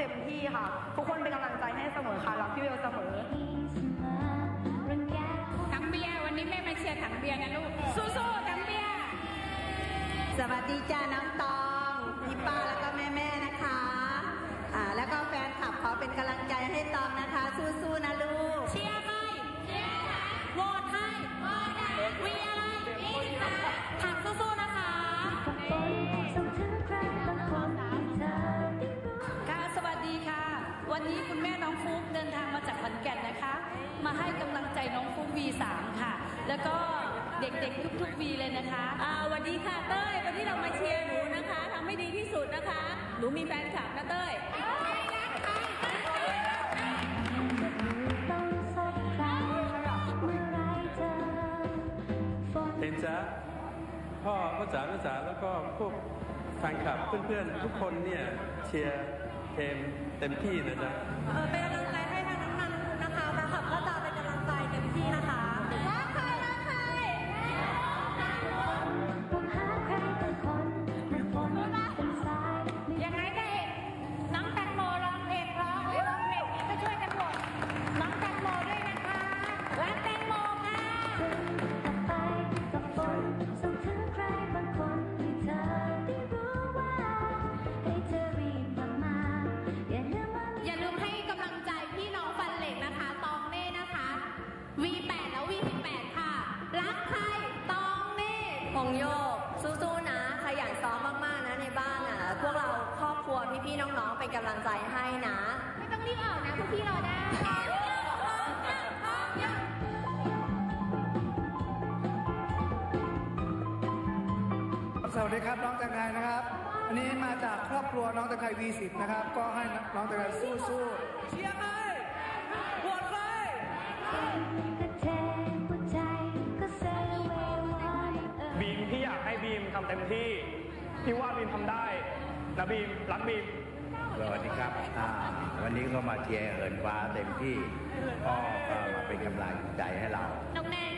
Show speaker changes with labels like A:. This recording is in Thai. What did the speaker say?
A: ต็มที่ค่ะ ทุกคนเป็นกำลังใจให้เสมอค่ะรักพี่เวลเสมอ
B: ถังเบียร์วันนี้แม่มาเชียร์ถังเบียร์นะลูกสู้ๆถังเบียร์
C: สวัสดีจ้าน้องตองพี่ป้า แล้วก็เด็
B: กๆทุกๆ V เลยนะคะ
D: อ่าสวัสดีค่ะเต้ย วันนี้เรามาเชียร์หนูนะคะทำให้ดีที่สุดนะคะ หนูมีแฟนคลับนะเต้ย
E: เห็นจ๊ะพ่อพ่อจ๋าแม่จ๋าแล้วก็พวกแฟนคลับเพื่อนๆ ทุกคนเนี่ยเชียร์เทมเต็มที่นะจ๊ะ
A: เออเป็นกำลังใจให้ทางน้
B: โยก
C: สู้ๆนะขยันซ้อมมากๆนะในบ้านอะ พวกเราครอบครัวพี่ๆน้องๆเป็นกำลังใจให้นะ
F: ไม่ต้องรีบออกนะพวกพี่รอได้
G: สวัสดีครับน้องแตงไทยนะครับ อันนี้มาจากครอบครัวน้องแตงไทย V10 นะครับ ก็ให้น้องแตงไทย
H: ทำเต็มที่ พี่ว่าบีมทำได้นะบีมรักบีม
I: สวัสดีครับอ่าวันนี้ก็มาเชียร์เอินฟ้าเต็มที่พ่อก็มาเป็นกำลังใจให้เรา
F: น้องแนน